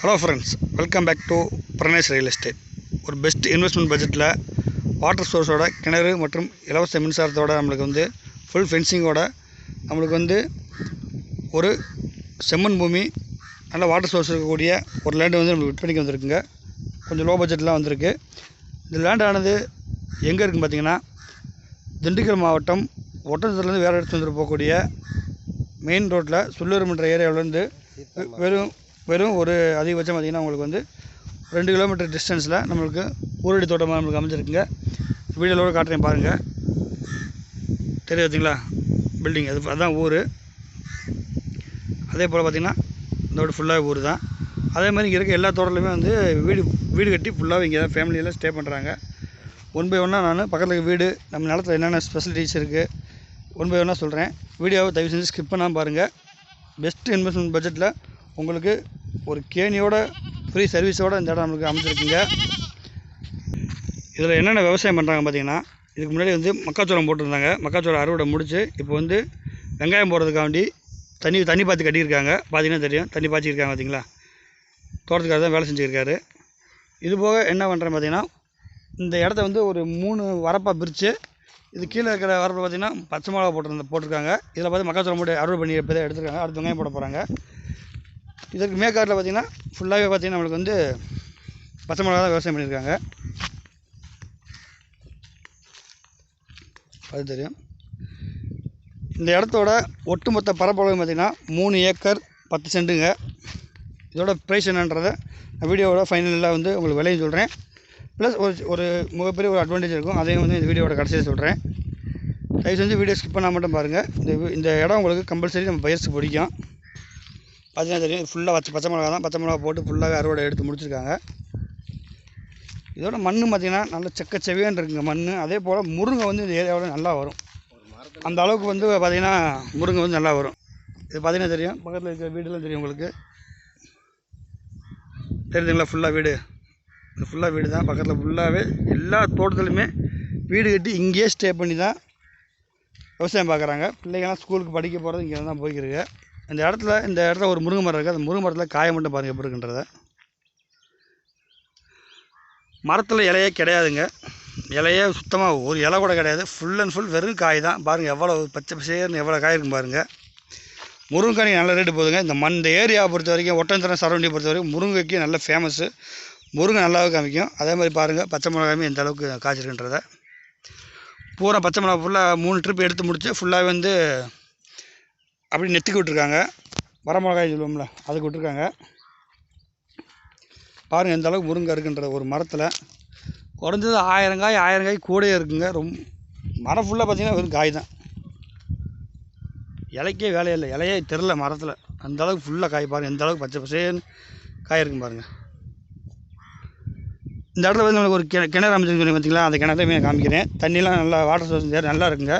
Hello friends welcome back to Pranesh real estate ஒரு best investment பட்ஜெட்டில் water சோர்ஸோட கிணறு மற்றும் இலவச மின்சாரத்தோட நம்மளுக்கு வந்து ஃபுல் ஃபென்சிங்கோட நம்மளுக்கு வந்து ஒரு செம்மண் பூமி நல்ல வாட்டர் சோர்ஸ் இருக்கக்கூடிய ஒரு லேண்டு வந்து நம்மளுக்கு விற்பனைக்கு வந்திருக்குங்க. கொஞ்சம் லோ பட்ஜெட்லாம் வந்திருக்கு. இந்த லேண்டானது எங்கே இருக்குன்னு பார்த்தீங்கன்னா திண்டுக்கல் மாவட்டம் ஒட்டஞ்சத்துலேருந்து வேறு இடத்துல வந்துட்டு போகக்கூடிய மெயின் ரோட்டில் சுள்ளூர்மன்ற ஏரியாவிலேருந்து வெறும் வெறும் ஒரு அதிகபட்சம் பார்த்திங்கன்னா உங்களுக்கு வந்து ரெண்டு கிலோமீட்டர் டிஸ்டன்ஸில் நம்மளுக்கு ஊரடி தோட்டமாக நம்மளுக்கு அமைஞ்சிருக்குங்க. வீடியோவோட காட்டுறேன் பாருங்கள் தெரியும் பார்த்திங்களா? பில்டிங் அது அதுதான் ஊர். அதே போல் பார்த்திங்கன்னா இதோட ஃபுல்லாக ஊர் தான் அதே மாதிரி இங்கே இருக்க எல்லா தோட்டலுமே வந்து வீடு வீடு கட்டி ஃபுல்லாக இங்கே தான் ஃபேமிலியெல்லாம் ஸ்டே பண்ணுறாங்க ஒன் பை ஒன்னாக நான் பக்கத்தில் வீடு நம்ம நிலத்துல என்னென்ன ஸ்பெசிலிட்டிஸ் இருக்குது ஒன் பை ஒன்னாக சொல்கிறேன் வீடியோவை தயவு செஞ்சு ஸ்கிப் பண்ணாமல் பாருங்கள் பெஸ்ட் இன்வெஸ்ட்மெண்ட் பட்ஜெட்டில் உங்களுக்கு ஒரு கேணியோட ஃப்ரீ சர்வீஸோடு இந்த இடம் நம்மளுக்கு அமைச்சிருக்குங்க இதில் என்னென்ன விவசாயம் பண்ணுறாங்க பார்த்தீங்கன்னா இதுக்கு முன்னாடி வந்து மக்காச்சோளம் போட்டிருந்தாங்க. மக்காச்சோளம் அறுவடை முடிச்சு இப்போ வந்து வெங்காயம் போடுறதுக்காண்டி தண்ணி தண்ணி பாத்தி கட்டியிருக்காங்க. பார்த்தீங்கன்னா தெரியும். தண்ணி பாய்ச்சிருக்காங்க பார்த்தீங்களா தோட்டத்துக்காக தான் வேலை செஞ்சுருக்காரு. இது போக என்ன பண்ணுறேன் பார்த்தீங்கன்னா இந்த இடத்த வந்து ஒரு மூணு வரப்பாக பிரித்து இது கீழே இருக்கிற வரப்பு பார்த்தீங்கன்னா பச்சை மிளகா போட்டிருந்த போட்டிருக்காங்க. இதில் பார்த்து மக்காச்சோளம் போட்டு அறுவடை பண்ணி இப்போ தான் எடுத்துருக்காங்க. அடுத்து வெங்காயம் போட போகிறாங்க இதற்கு மேற்காட்டில் பார்த்தீங்கன்னா ஃபுல்லாகவே பார்த்தீங்கன்னா நம்மளுக்கு வந்து பச்சை மிளகா தான் விவசாயம் பண்ணியிருக்காங்க. அது தெரியும். இந்த இடத்தோட ஒட்டுமொத்த பரப்பளவு பார்த்திங்கன்னா மூணு ஏக்கர் பத்து சென்ட்டுங்க இதோட ப்ரைஸ் என்னன்றதை நான் வீடியோவோட ஃபைனலில் வந்து உங்களுக்கு விலையும் சொல்கிறேன் ப்ளஸ் ஒரு ஒரு மிகப்பெரிய ஒரு அட்வான்டேஜ் இருக்கும். அதையும் வந்து இந்த வீடியோவோட கடைசியில் சொல்கிறேன் தயவு செஞ்சு வீடியோ ஸ்கிப் பண்ணால் மட்டும் பாருங்கள் இந்த இந்த இடம் உங்களுக்கு கம்பல்சரி நம்ம பயிர்ஸுக்கு பிடிக்கும். பார்த்தீங்கன்னா தெரியும் ஃபுல்லாக பச்சை பச்சை மிளகா தான். பச்சை மிளகா போட்டு ஃபுல்லாக அறுவடை எடுத்து முடிச்சிருக்காங்க. இதோட மண் பார்த்திங்கன்னா நல்ல செக்க செவியான் இருக்குங்க மண் அதே போல் முருங்கை வந்து இந்த ஏரியாவில் நல்லா வரும். அந்த அளவுக்கு வந்து பார்த்திங்கன்னா முருங்கை வந்து நல்லா வரும். இது பார்த்திங்கன்னா தெரியும். பக்கத்தில் இருக்கிற வீடுலாம் தெரியும் உங்களுக்கு. தெரியுதுங்களா? ஃபுல்லாக வீடு. இந்த ஃபுல்லாக வீடு தான். பக்கத்தில் ஃபுல்லாகவே எல்லா தோட்டத்துலையுமே வீடு கட்டி இங்கேயே ஸ்டே பண்ணி தான் விவசாயம் பார்க்குறாங்க பிள்ளைங்கள்லாம் ஸ்கூலுக்கு படிக்க போகிறது இங்கே தான் போய்க்கிருக்கு. இந்த இடத்துல இந்த இடத்துல ஒரு முருங்கை மரம் இருக்குது அந்த முருங்கை மரத்தில் காய மட்டும் பாருங்கள் எப்படி இருக்குன்றத. மரத்தில் இலையே கிடையாதுங்க. இலையே சுத்தமாக ஒரு இலை கூட கிடையாது. ஃபுல் அண்ட் ஃபுல் வெறும் காய் தான். பாருங்கள் எவ்வளோ பச்சை பசேர்னு எவ்வளோ காய் இருக்கும் பாருங்கள் முருங்கைக்காய் நல்ல ரேட்டு போகுதுங்க இந்த மண் இந்த ஏரியாவை பொறுத்த வரைக்கும் ஒட்டஞ்சத்திரம் சரௌண்டிங் பொறுத்த வரைக்கும் முருங்கைக்கு நல்ல ஃபேமஸ்ஸு முருங்கை நல்லாவே காமிக்கும். அதே மாதிரி பாருங்கள் பச்சை மிளகாயுமே எந்த அளவுக்கு காய்ச்சிருக்குன்றதை. பூரா பச்சை மிளகா ஃபுல்லாக மூணு ட்ரிப் எடுத்து முடிச்சு ஃபுல்லாகவே வந்து அப்படி நெத்துக்கு விட்ருக்காங்க வரமிளகாய் சொல்லுவோம்ல அதுக்கு விட்ருக்காங்க பாருங்கள் எந்த அளவுக்கு முருங்கை இருக்குன்ற ஒரு மரத்தில் குறைஞ்சது ஆயிரம் காய் ஆயிரம் காய் கூடயே இருக்குங்க. ரொம்ப மரம் ஃபுல்லாக பார்த்திங்கன்னா வெறும் காய் தான். இலைக்கே வேலையே இல்லை. இலையே தெரில மரத்தில். அந்த அளவுக்கு ஃபுல்லாக காய் பாருங்கள் எந்த அளவுக்கு பச்சை பசேன்னு காய் இருக்கும் பாருங்கள் இந்த இடத்துல வந்து நம்மளுக்கு ஒரு கிண கிணறு அமைச்சிருக்கு பார்த்தீங்களா அந்த கிணத்தையுமே காமிக்கிறேன். தண்ணிலாம் நல்லா வாட்டர் சோர்ஸ் நல்லா இருக்குங்க.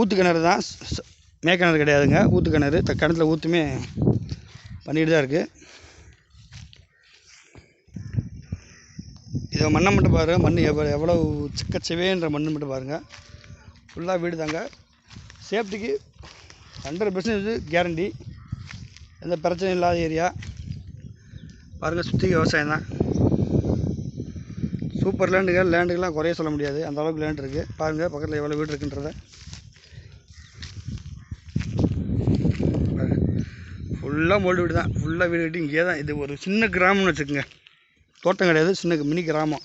ஊற்று கிணறு தான் ஸ்- மேக்கிணறு கிடையாதுங்க. ஊற்று கிணறு த கிணத்துல ஊற்றுமே பண்ணிட்டு தான் இருக்குது இதை மண்ணை மட்டும் பாருங்கள் மண் எவ்வளோ எவ்வளோ சிக்கச்சவேன்ற மண் மட்டும் பாருங்கள் ஃபுல்லாக வீடு தாங்க. சேஃப்டிக்கு ஹண்ட்ரட் பர்சன்டேஜ் கேரண்டி எந்த பிரச்சனையும் இல்லாத ஏரியா. பாருங்கள் சுற்றி விவசாயம் தான். சூப்பர் லேண்டுகள் லேண்டுக்கெல்லாம் குறைய சொல்ல முடியாது. அந்த அளவுக்கு லேண்ட் இருக்குது பாருங்கள் பக்கத்தில் எவ்வளோ வீடு இருக்குன்றத. ஃபுல்லாக மோல்டு வீடு தான். ஃபுல்லாக வீடு கட்டி இங்கே தான். இது ஒரு சின்ன கிராமம்னு வச்சுக்கோங்க. தோட்டம் கிடையாது. சின்ன மினி கிராமம்.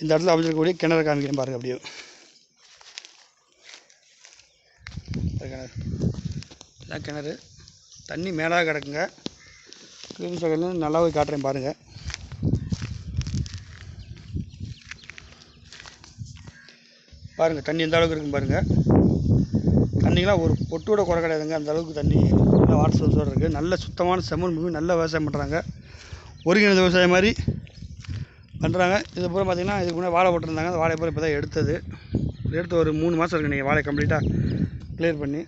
இந்த இடத்துல அமைச்சிருக்கக்கூடிய கிணறு காமிக்கிறேன் பாருங்கள் அப்படியே. கிணறு. இதான் கிணறு. தண்ணி மேலாக கிடக்குங்க. கிருமி சகலும் நல்லா போய் காட்டுறேன் பாருங்கள் பாருங்கள் தண்ணி எந்த அளவுக்கு இருக்குன்னு பாருங்கள் தண்ணிலாம் ஒரு பொட்டோட குறை கிடையாதுங்க. அந்த அளவுக்கு தண்ணி நல்ல வாட்டர் சோர்ஸோடு இருக்குது நல்ல சுத்தமான செம்மண் பூமி நல்ல விவசாயம் பண்ணுறாங்க ஒருங்கிணைந்த விவசாயம் மாதிரி பண்ணுறாங்க இது பூரா பார்த்திங்கன்னா இதுக்கு முன்னாடி வாழை போட்டிருந்தாங்க. அந்த வாழை பூரா இப்போ தான் எடுத்தது. எடுத்து ஒரு மூணு மாதம் இருக்குது நீங்கள் வாழை கம்ப்ளீட்டாக கிளியர் பண்ணி.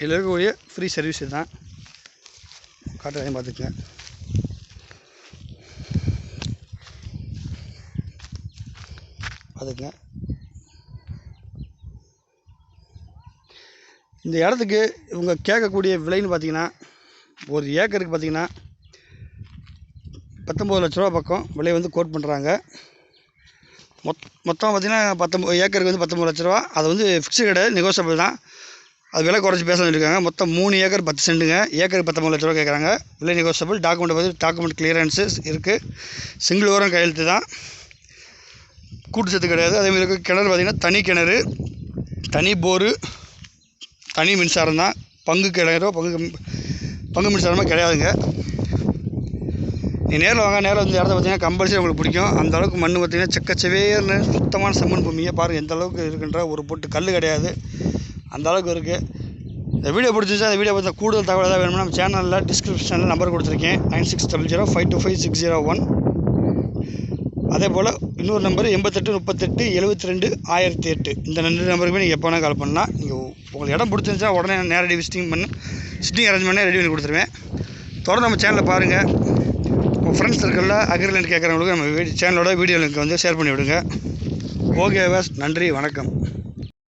இதில் இருக்கக்கூடிய ஃப்ரீ சர்வீஸ் தான் காட்டுறதையும் பார்த்துக்குங்க பார்த்துக்குங்க இந்த இடத்துக்கு இவங்க கேட்கக்கூடிய விலைன்னு பார்த்தீங்கன்னா ஒரு ஏக்கருக்கு பார்த்தீங்கன்னா பத்தொம்பது லட்ச ரூபா பக்கம் விலை வந்து கோட் பண்ணுறாங்க மொத் மொத்தம் பார்த்தீங்கன்னா பத்தொம்பது ஏக்கருக்கு வந்து பத்தொம்பது லட்ச ரூபா. அது வந்து ஃபிக்ஸு கிடையாது நெகோசியபிள் தான். அது விலை குறைச்சி பேச சொல்லியிருக்காங்க. மொத்தம் மூணு ஏக்கர் பத்து சென்ட்டுங்க. ஏக்கருக்கு பத்தொம்பது லட்ச ரூபா கேட்குறாங்க. விலை நெகோசியபிள் டாக்குமெண்ட் பார்த்து டாக்குமெண்ட் கிளியரன்ஸு இருக்குது சிங்கிள் ஓரம் கையெழுத்து தான். கூட்டு சத்து கிடையாது. அதேமாதிரி கிணறு பார்த்திங்கன்னா தனி கிணறு தனி போரு தனி மின்சாரம் தான். பங்கு கிணறோ பங்கு பங்கு மின்சாரமாக கிடையாதுங்க. நீ நேரில் வாங்க நேரில் வந்து இடத்த பார்த்தீங்கன்னா கம்பல்சரி உங்களுக்கு பிடிக்கும். அந்த அளவுக்கு மண் பார்த்தீங்கன்னா செக்கச்சவேர்னு சுத்தமான செம்மண் பூமியை பாருங்கள் எந்த அளவுக்கு இருக்குன்ற ஒரு பொட்டு கல் கிடையாது. அந்த அளவுக்கு இருக்குது இந்த வீடியோ பிடிச்சிருந்தா அந்த வீடியோ பற்றி கூடுதல் தகவல் ஏதாவது வேணும்னா நம்ம சேனலில் டிஸ்கிரிப்ஷனில் நம்பர் கொடுத்துருக்கேன். Nine six double zero five two five six zero one அதே போல் இன்னொரு நம்பர் எண்பத்தெட்டு முப்பத்தெட்டு எழுபத்தி ரெண்டு ஆயிரத்தி எட்டு இந்த ரெண்டு நம்பருக்குமே நீங்கள் எப்போ வேணால் கால் பண்ணலாம். நீங்கள் உங்களுக்கு இடம் பிடிச்சிருந்துச்சா உடனே நேரடி விசிட்டிங் பண்ணி. சிட்டிங் அரேஞ்ச் பண்ணி ரெடி பண்ணி கொடுத்துருவேன். தொடர்ந்து நம்ம சேனலில் பாருங்கள் உங்கள் ஃப்ரெண்ட்ஸ் சர்க்கிளில் அக்ரிலேண்ட் கேட்குறவங்களுக்கு நம்ம சேனலோட வீடியோ லிங்க் வந்து ஷேர் பண்ணி விடுங்க ஓகே வாஸ் நன்றி வணக்கம்.